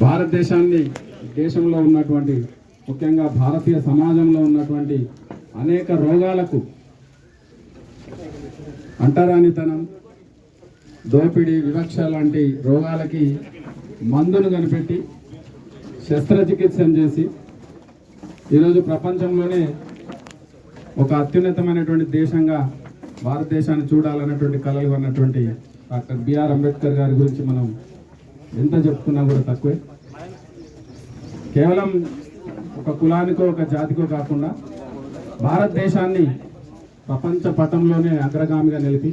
భారతదేశాన్ని దేశంలో ఉన్నటువంటి ముఖ్యంగా భారతీయ సమాజంలో ఉన్నటువంటి అనేక రోగాలకు అంటరానితనం దోపిడీ వివక్ష లాంటి రోగాలకి మందును కనిపెట్టి శస్త్రచికిత్సను చేసి ఈరోజు ప్రపంచంలోనే ఒక అత్యున్నతమైనటువంటి దేశంగా భారతదేశాన్ని చూడాలన్నటువంటి కలలు ఉన్నటువంటి డాక్టర్ బిఆర్ అంబేద్కర్ గారి గురించి మనం ఎంత చెప్పుకున్నా కూడా తక్కువే. కేవలం ఒక కులానికో ఒక జాతికో కాకుండా భారతదేశాన్ని ప్రపంచ పటంలోనే అగ్రగామిగా నిలిపి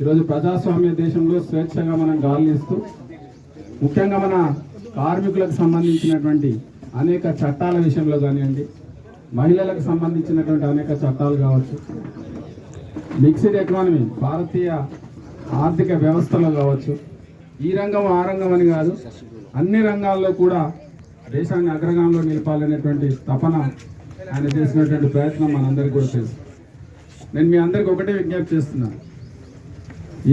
ఈరోజు ప్రజాస్వామ్య దేశంలో స్వేచ్ఛగా మనం గాలిస్తూ ముఖ్యంగా మన కార్మికులకు సంబంధించినటువంటి అనేక చట్టాల విషయంలో కానివ్వండి మహిళలకు సంబంధించినటువంటి అనేక చట్టాలు కావచ్చు మిక్స్డ్ ఎకానమీ భారతీయ ఆర్థిక వ్యవస్థలో కావచ్చు ఈ రంగం ఆ రంగం అని కాదు అన్ని రంగాల్లో కూడా దేశాన్ని అగ్రగామంలో నిలపాలనేటువంటి తపన ఆయన చేసినటువంటి ప్రయత్నం మనందరికీ కూడా తెలుసు. నేను మీ అందరికి ఒకటే విజ్ఞప్తి చేస్తున్నాను.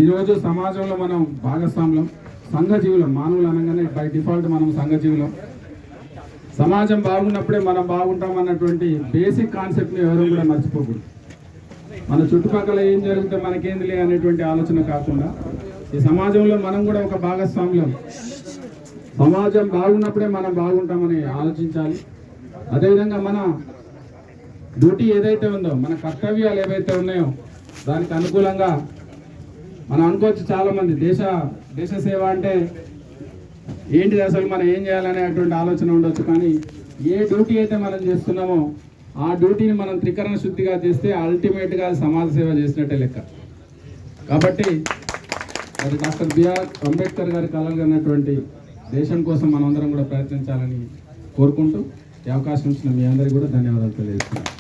ఈరోజు సమాజంలో మనం భాగస్వాములం సంఘజీవులం మానవులు అనగానే బై డిఫాల్ట్ మనం సంఘజీవులం. సమాజం బాగున్నప్పుడే మనం బాగుంటాం అన్నటువంటి బేసిక్ కాన్సెప్ట్ని ఎవరు కూడా మర్చిపోకూడదు. మన చుట్టుపక్కల ఏం జరిగితే మనకేందిలే అనేటువంటి ఆలోచన కాకుండా ఈ సమాజంలో మనం కూడా ఒక భాగస్వామ్యం సమాజం బాగున్నప్పుడే మనం బాగుంటామని ఆలోచించాలి. అదేవిధంగా మన డ్యూటీ ఏదైతే ఉందో మన కర్తవ్యాలు ఏవైతే ఉన్నాయో దానికి అనుకూలంగా మనం అనుకోవచ్చు చాలామంది. దేశ దేశ సేవ అంటే ఏంటిది అసలు మనం ఏం చేయాలనేటువంటి ఆలోచన ఉండొచ్చు. కానీ ఏ డ్యూటీ అయితే మనం చేస్తున్నామో ఆ డ్యూటీని మనం త్రికరణ శుద్ధిగా చేస్తే అల్టిమేట్గా సమాజ సేవ చేసినట్టే లెక్క. కాబట్టి మరి డాక్టర్ బిఆర్ అంబేద్కర్ గారి కలలు అన్నటువంటి దేశం కోసం మనమందరం కూడా ప్రయత్నించాలని కోరుకుంటూ ఈ అవకాశం ఇచ్చిన మీ అందరికీ కూడా ధన్యవాదాలు తెలియజేస్తున్నాను.